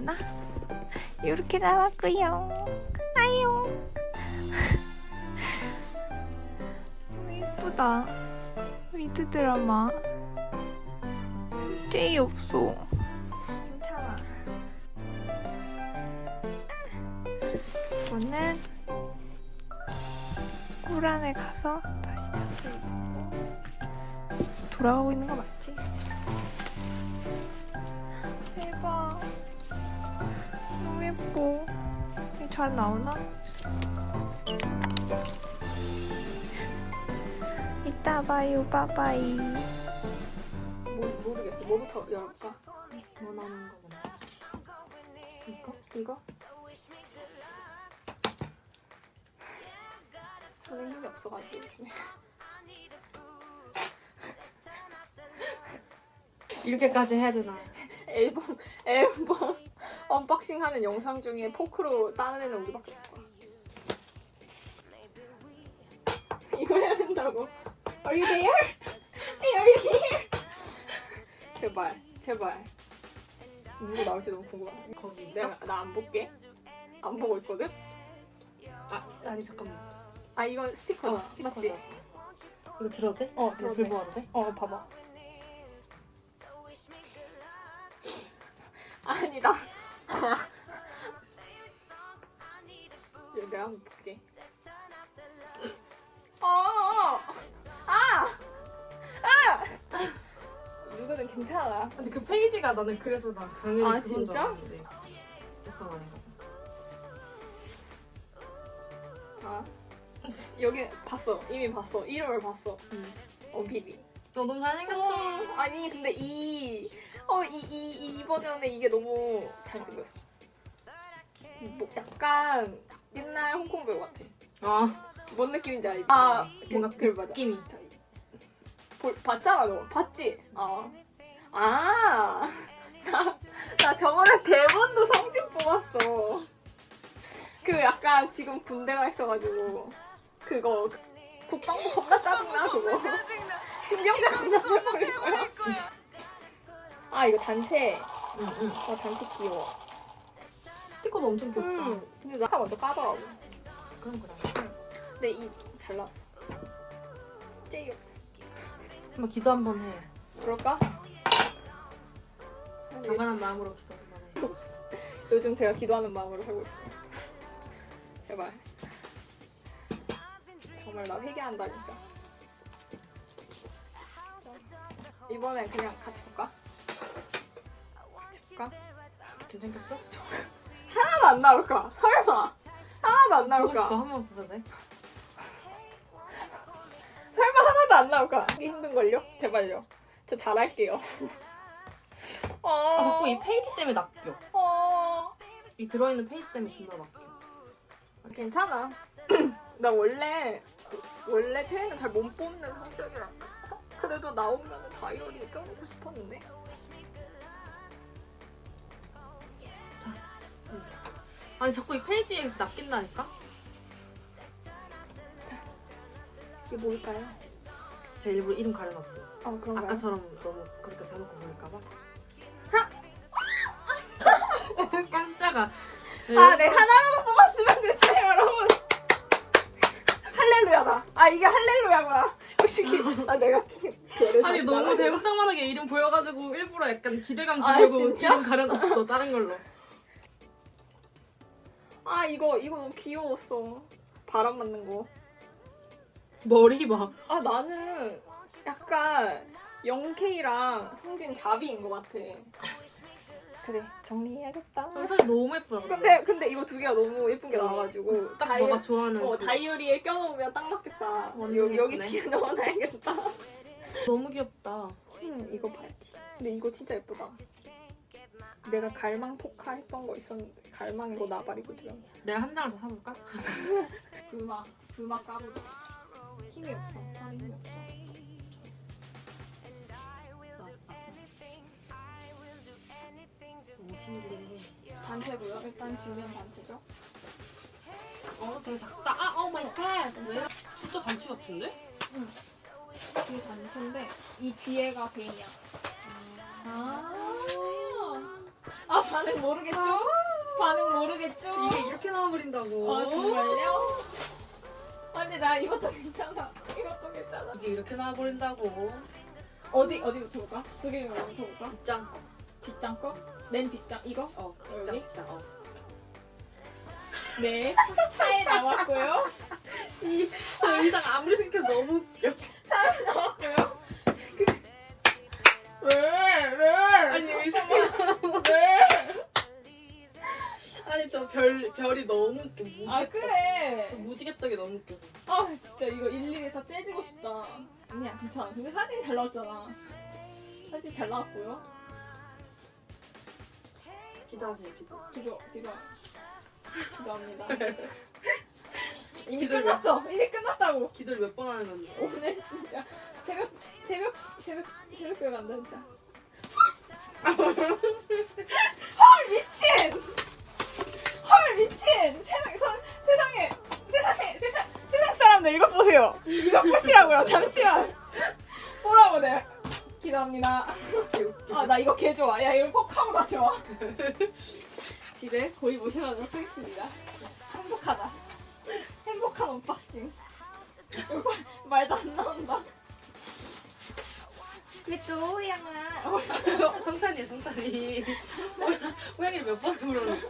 나오나? 이렇게 나왔고요. 아유. 예쁘다. 미드 드라마. 제이 없어. 괜찮아. 이거는 꿀안에 가서 다시 잡고 돌아가고 있는 거 맞지? 잘 나오나? 이따 봐요, 바바이. 모, 모르겠어. 뭐부터 열까? 뭐 나오는 거 보나? 이거? 이거? 손에 힘이 없어가지고 요즘에. 이렇게까지 해야 되나? 앨범 앨범 언박싱하는 영상 중에 포크로 따는 애는 우리밖에 거야. 이거 해야 된다고. Are you there? Say, are you there? 제발, 제발. 누구 나올지 너무 궁금하다. 거기 있어? 내가 나 안 볼게. 안 보고 있거든. 아, 아니 잠깐만. 아 이건 스티커다. 어, 스티커다. 맞지? 이거 들어도 돼? 어, 들어도 들고 돼. 와도 돼? 어, 봐봐. 아니다. 내가 한번 볼게. 어, 어, 아, 아, 누구든 괜찮아. 근데 그 페이지가 나는 그래서 나 당연히 아, 그건 줄 진짜? 알았는데. 약간 봐. 자, 여기 봤어. 이미 봤어. 이름을 봤어. 응. 어, 비비. 너 너무 잘생겼어. 아니 근데 이 어, 이, 이, 이 버전에 이게 너무 잘생겼어. 뭐 약간 옛날 홍콩 배우 같아. 아, 뭔 느낌인지 알지? 아, 뭔가 그, 맞아. 느낌이. 자, 이- 볼, 봤잖아 너. 봤지? 아. 아. 나, 나 저번에 대본도 성진 뽑았어. 그 약간 지금 군대가 있어가지고 그거 국방부 겁나 짜증나 그거. 신경제 감사해버릴 거야. 아 이거 단체. 응, 응. 어 단체 귀여워. 스티커도 엄청 귀엽다. 음. 근데 나 먼저 까더라고. 그럼 그래. 근데 이잘 나왔어. 진짜 귀엽어. 한번 기도 한번 해. 그럴까? 경건한 마음으로 기도 한번 해. 요즘 제가 기도하는 마음으로 살고 있어요. 제발. 정말 나 회개한다 진짜. 이번에 그냥 같이 볼까? 같이 볼까? 괜찮겠어? 하나도 안 나올까? 설마 하나도 안. 나올까? 한번 돼? 설마 하나도 안 나올까? 이게 힘든걸요? 제발요. 저 잘할게요. 어, 아, 자꾸 이 페이지 때문에 낚여. 어, 이 들어있는 페이지 때문에 존나 낚여. 괜찮아. 나 원래 원래 최애는 잘 못 뽑는 성격이라. 그래도 나오면 다이어리 껴보고 싶었는데. 아니 자꾸 이 페이지에 낚인다니까? 이게 뭘까요? 제 일부러 이름 가려놨어. 아 그런가요? 아까처럼 너무 그렇게 대놓고 보일까봐. 깜짝아. 아, 네 하나라도 뽑았으면 됐어요, 여러분. 할렐루야다. 아 이게 할렐루야구나. 기, 아 내가 아니 다시 너무 나가야 대문짝만하게 이름 보여가지고 일부러 약간 기대감 아, 주려고 진짜? 이름 가려놨어 다른 걸로. 아 이거 이거 너무 귀여웠어. 바람 맞는 거. 머리 봐. 아 나는 약간 영케이랑 성진 자비인 것 같아. 그래 정리해야겠다. 어, 사실 너무 예쁘다. 근데 근데 이거 두 개가 너무 예쁜 게 나와가지고 딱 다이어- 너가 좋아하는 어, 그- 다이어리에 껴놓으면 딱 맞겠다. 완전 여기 여기 예쁘네. 뒤에 넣어놔야겠다. 너무 귀엽다. 음, 이거 봐야지. 근데 이거 진짜 예쁘다. 내가 갈망 포카 했던 거 있었는데 갈망이고 나발이거든. 내가 한 장을 더 사볼까? 불막 불막 까보자. 힘이 없어. 팔에 힘이 없어. 신기해. 단체고요. 일단 뒷면 단체죠. 어 되게 작다. 아, 오 마이 갓. 왜? 진짜 단추 같은데? 뒤에 단체인데 이 뒤에가 베인이야. 아. 아 반응 모르겠죠? 반응 모르겠죠? 이게 이렇게 나와버린다고. 아 정말요? 아니 나 이것도 괜찮아. 이것도 괜찮아. 이게 이렇게 나와버린다고. 어디 어디부터 볼까? 두 개를 먼저 볼까? 뒷장 거. 뒷장 거? 맨 뒷장 이거? 어, 뒷장, 여기? 뒷장. 어. 네 차- 차에 나왔고요. 저 의상 아무리 생각해도 너무 웃겨. 나왔고요. 왜? 왜? 아니, 의상만. 왜? 아니, 저 별, 별이 너무 웃겨. 무지개 아 그래. 떡. 무지개 떡이 너무 웃겨서. 아 진짜 이거 일일이 다 떼주고 싶다. 아니야 괜찮아. 근데 사진 잘 나왔잖아. 사진 잘 나왔고요. 기도하세요, 기도. 기도 기도 기도합니다. 이미 기도를 끝났어. 이미 끝났다고. 기도를 몇 번 하는 건지. 오늘 진짜 새벽 새벽 새벽 새벽교회 간다 진짜. 헐 미친. 헐 미친. 세상 선, 세상에 세상에 세상 세상 사람들 이거 보세요. 이거 보시라고요. 잠시만. 보라고 내. 기도합니다. 아 나 이거 개 좋아. 야 이거 꼭 하고 나 좋아. 집에 거의 모셔가도록 하겠습니다. 행복하다. 행복한 언박싱. 말도 안 나온다. 그래도 호양아. 성탄이야, 성탄이. 호양이를 몇번 부르는